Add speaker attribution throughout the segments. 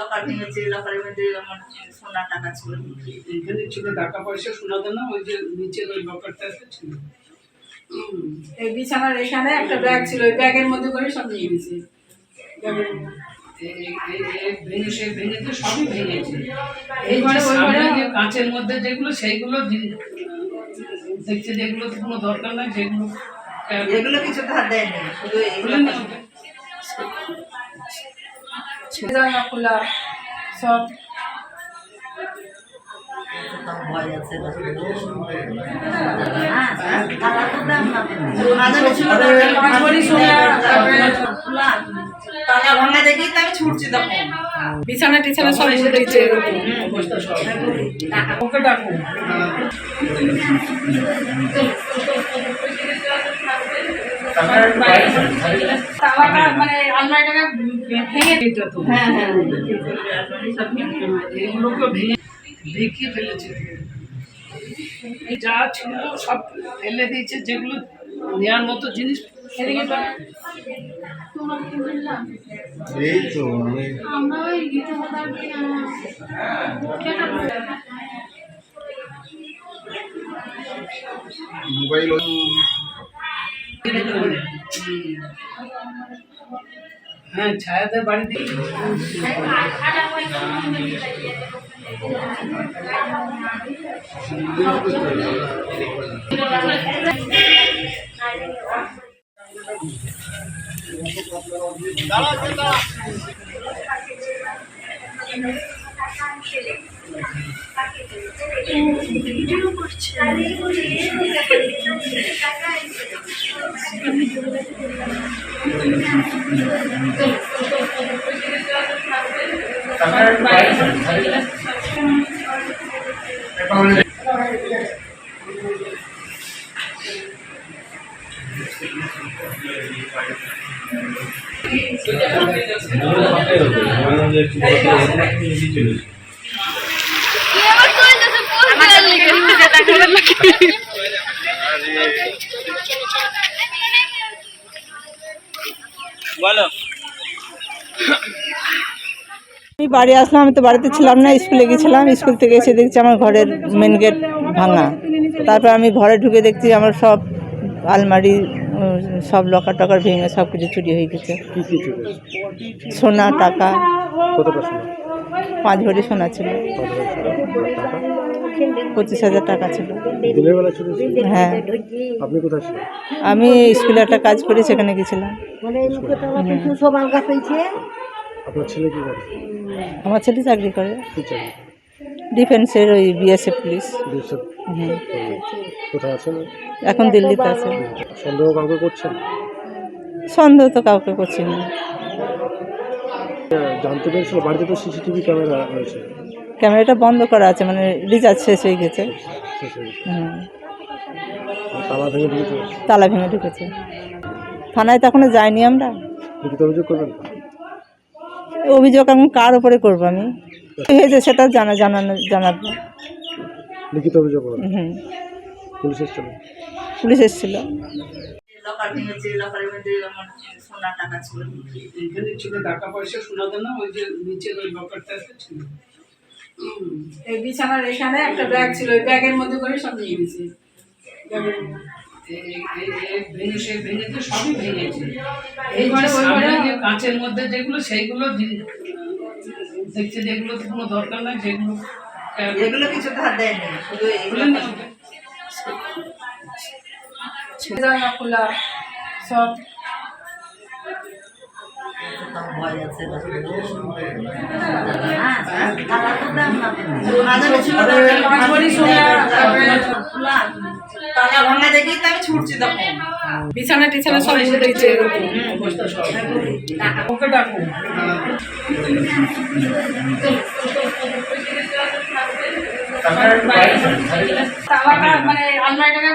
Speaker 1: Locker ভেঙেছে লকারের মধ্যে আমার টাকা ছিল।
Speaker 2: এখানে ছিল টাকা পয়সা না ওই যে ওই লকারটা ছিল।
Speaker 3: এই বিছানার এখানে একটা ব্যাগ ছিল ওই ব্যাগের মধ্যে করে সব নিয়ে গেছে। ব্যাগের মধ্যে।
Speaker 2: এই- এই- এই ভেঙে ভেঙে তো সবই ভেঙেছে। এই
Speaker 3: এই ঘরে ওই ঘরে-
Speaker 2: যে কাঁচের মধ্যে যেগুলো সেইগুলো দেখছে যেগুলো তো কোনো দরকার নাই যেগুলো
Speaker 1: এগুলো কিছু ধার দেয়নি শুধু এগুলো তো আমি ছুটছি তখন
Speaker 3: বিছানা টিছানা সব উল্টেছে
Speaker 2: অবস্থা ওকে ডাকুন
Speaker 3: তালাটা মানে আলমারিটাকে ভেঙে দিত তো।
Speaker 2: হ্যাঁ হ্যাঁ। এগুলোকে ভেঙে দেখিয়ে ফেলেছে। যা ছিল সব ফেলে দিয়েছে যেগুলো নেওয়ার মতো জিনিস।
Speaker 3: এদিকে
Speaker 4: এই তো মোবাইল
Speaker 2: হ্যাঁ ছায়াদের বাড়িতে ভিডিও করছে মোবাইল চলে
Speaker 5: আমি বাড়ি আসলাম আমি তো বাড়িতে ছিলাম না স্কুলে গেছিলাম স্কুল থেকে এসে দেখছি আমার ঘরের মেন গেট ভাঙা। তারপর আমি ঘরে ঢুকে দেখছি আমার সব আলমারি সব লকার টকার ভেঙে সব কিছু চুরি হয়ে গেছে।
Speaker 4: কি কি চলে
Speaker 5: সোনা টাকা পাঁচ ভরি সোনা ছিল। পঁচিশ হাজার টাকা ছিল। হ্যাঁ।
Speaker 4: আপনি কোথায় ছিলেন?
Speaker 5: আমি স্কুলে একটা কাজ করি সেখানে গেছিলাম।
Speaker 4: আপনার ছেলে কি করে?
Speaker 5: আমার ছেলে চাকরি করে। ডিফেন্সের ওই বিএসএফ পুলিশ।
Speaker 4: আছেন?
Speaker 5: এখন দিল্লিতে আছে।
Speaker 4: সন্দেহ কাউকে করছেন?
Speaker 5: সন্দেহ তো কাউকে করছি না।
Speaker 4: জানতে পেরেছিল বাড়িতে তো সিসিটিভি ক্যামেরা রয়েছে।
Speaker 5: ক্যামেরাটা বন্ধ করা আছে মানে রিচার্জ শেষ হয়ে গেছে।
Speaker 4: তালা ভেঙে ঢুকেছে।
Speaker 5: তালা ভেঙে ঢুকেছে। থানায় তো এখনও যাইনি আমরা।
Speaker 4: অভিযোগ
Speaker 5: এখন কার ওপরে করব আমি? হয়েছে সেটা জানা জানানো জানাব।
Speaker 4: লিখিত অভিযোগ
Speaker 5: হুম।
Speaker 4: পুলিশ এসেছিল?
Speaker 5: পুলিশ এসেছিল।
Speaker 1: লকার ভেঙেছে লকারের মধ্যে আমার সোনার টাকা ছিল।
Speaker 2: এখানে ছিল টাকা পয়সা শোনা না ওই যে নিচের ওই লকারটা ছিল।
Speaker 3: এই বিছানার এখানে একটা ব্যাগ ছিল ওই ব্যাগের মধ্যে করে সব নিয়ে গেছে
Speaker 2: কাঁচের মধ্যে যেগুলো সেইগুলো দেখছে যেগুলো তো কোনো দরকার নাই যেগুলো
Speaker 1: এগুলো কিছু ধার দেয়নি শুধু এগুলো
Speaker 3: খোলা। সব
Speaker 1: ছুটছি তখন।
Speaker 3: বিছানা টিছানা সব
Speaker 2: অবস্থা ওকে
Speaker 3: তালাটা মানে আলমারিটাকে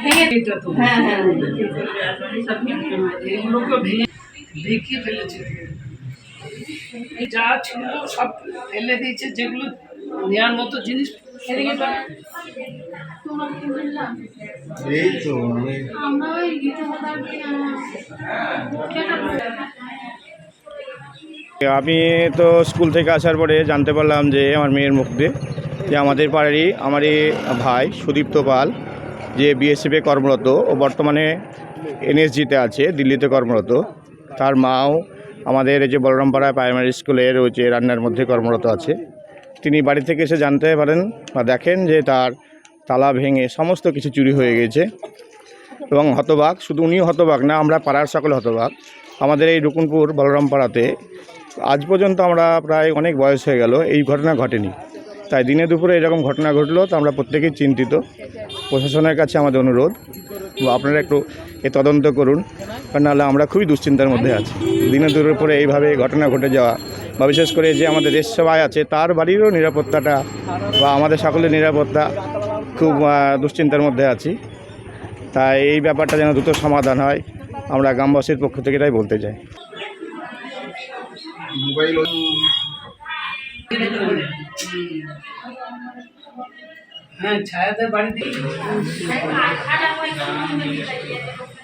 Speaker 3: ভেঙে দিত
Speaker 2: হ্যাঁ হ্যাঁ। দেখিয়ে ফেলেছে। যা ছিল সব ফেলে দিয়েছে যেগুলো নেওয়ার মতো জিনিস।
Speaker 3: এদিকে তো
Speaker 4: এই তো আমি
Speaker 6: আমি তো স্কুল থেকে আসার পরে জানতে পারলাম যে আমার মেয়ের মুখ দিয়ে যে আমাদের পাড়ারই আমারই ভাই সুদীপ্ত পাল যে বিএসএফে কর্মরত ও বর্তমানে এনএসজিতে আছে দিল্লিতে কর্মরত। তার মাও আমাদের এই যে বলরামপাড়া প্রাইমারি স্কুলের ওই যে রান্নার মধ্যে কর্মরত আছে। তিনি বাড়ি থেকে এসে জানতে পারেন বা দেখেন যে তার তালা ভেঙে সমস্ত কিছু চুরি হয়ে গেছে এবং হতবাক, শুধু উনিও হতবাক না, আমরা পাড়ার সকলে হতবাক। আমাদের এই রুকুনপুর বলরামপাড়াতে আজ পর্যন্ত আমরা প্রায় অনেক বয়স হয়ে গেল, এই ঘটনা ঘটেনি। তাই দিনে দুপুরে এরকম ঘটনা ঘটলো, তো আমরা প্রত্যেকেই চিন্তিত। প্রশাসনের কাছে আমাদের অনুরোধ আপনারা একটু এ তদন্ত করুন কারণ নাহলে আমরা খুবই দুশ্চিন্তার মধ্যে আছি। দিনে দূরের পরে এইভাবে ঘটনা ঘটে যাওয়া বা বিশেষ করে যে আমাদের দেশ সবাই আছে তার বাড়িরও নিরাপত্তাটা বা আমাদের সকলের নিরাপত্তা খুব দুশ্চিন্তার মধ্যে আছি। তাই এই ব্যাপারটা যেন দ্রুত সমাধান হয় আমরা গ্রামবাসীর পক্ষ থেকে এটাই বলতে চাই।
Speaker 2: হ্যাঁ ছায়াদের বাড়িতে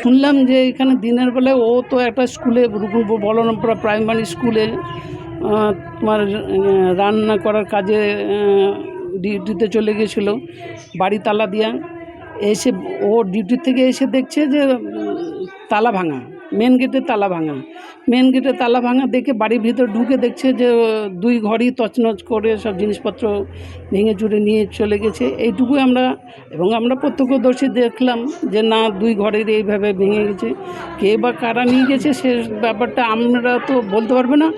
Speaker 2: শুনলাম যে এখানে দিনের বেলায় ও তো একটা স্কুলে বলরামপুরা প্রাইমারি স্কুলে তোমার রান্না করার কাজে ডিউটিতে চলে গেছিল বাড়ি তালা দিয়া। এসে ও ডিউটি থেকে এসে দেখছে যে তালা ভাঙা। মেন গেটে তালা ভাঙা। মেন গেটে তালা ভাঙা, দেখে বাড়ির ভিতর ঢুকে দেখছে যে দুই ঘরই তছনছ করে সব জিনিসপত্র ভেঙে চুরে নিয়ে চলে গেছে। এইটুকুই আমরা, এবং আমরা প্রত্যক্ষদর্শী দেখলাম যে, না, দুই ঘরের এইভাবে ভেঙে গেছে। কে বা কারা নিয়ে গেছে, সে ব্যাপারটা আমরা তো বলতে পারবে না।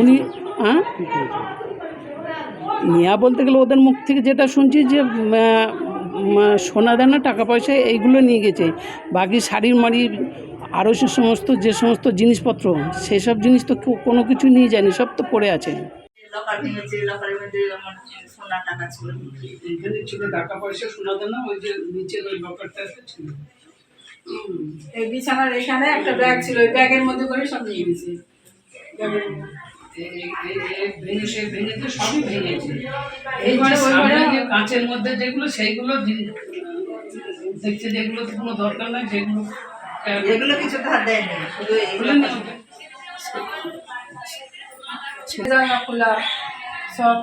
Speaker 2: উনি হ্যাঁ নেওয়া বলতে গেলে ওদের মুখ থেকে যেটা শুনছি যে সোনা দানা, টাকা পয়সা, এইগুলো নিয়ে গেছে। বাকি শাড়ির মাড়ি আরও সে সমস্ত যে সমস্ত জিনিসপত্র সেসব জিনিস তো কোনো কিছু নিয়ে যায়নি সব তো পড়ে আছে।
Speaker 1: লকার ভেঙেছে লকারের মধ্যে আমার সোনা টাকা ছিল।
Speaker 2: এখানে ছিল টাকা পয়সা সোনা দানা ওই যে নিচের ওই ব্যাপারটা ছিল।
Speaker 3: এই বিছানার এখানে একটা ব্যাগ ছিল ওই ব্যাগের মধ্যে করে সব নিয়ে গেছে।
Speaker 2: সবই ভেঙেছে। এই যে কাঁচের মধ্যে যেগুলো সেইগুলো দেখছে যেগুলো তো কোনো দরকার নাই যেগুলো
Speaker 1: এগুলো কিছু ধার দেয়নি শুধু এগুলো
Speaker 3: খোলা সব।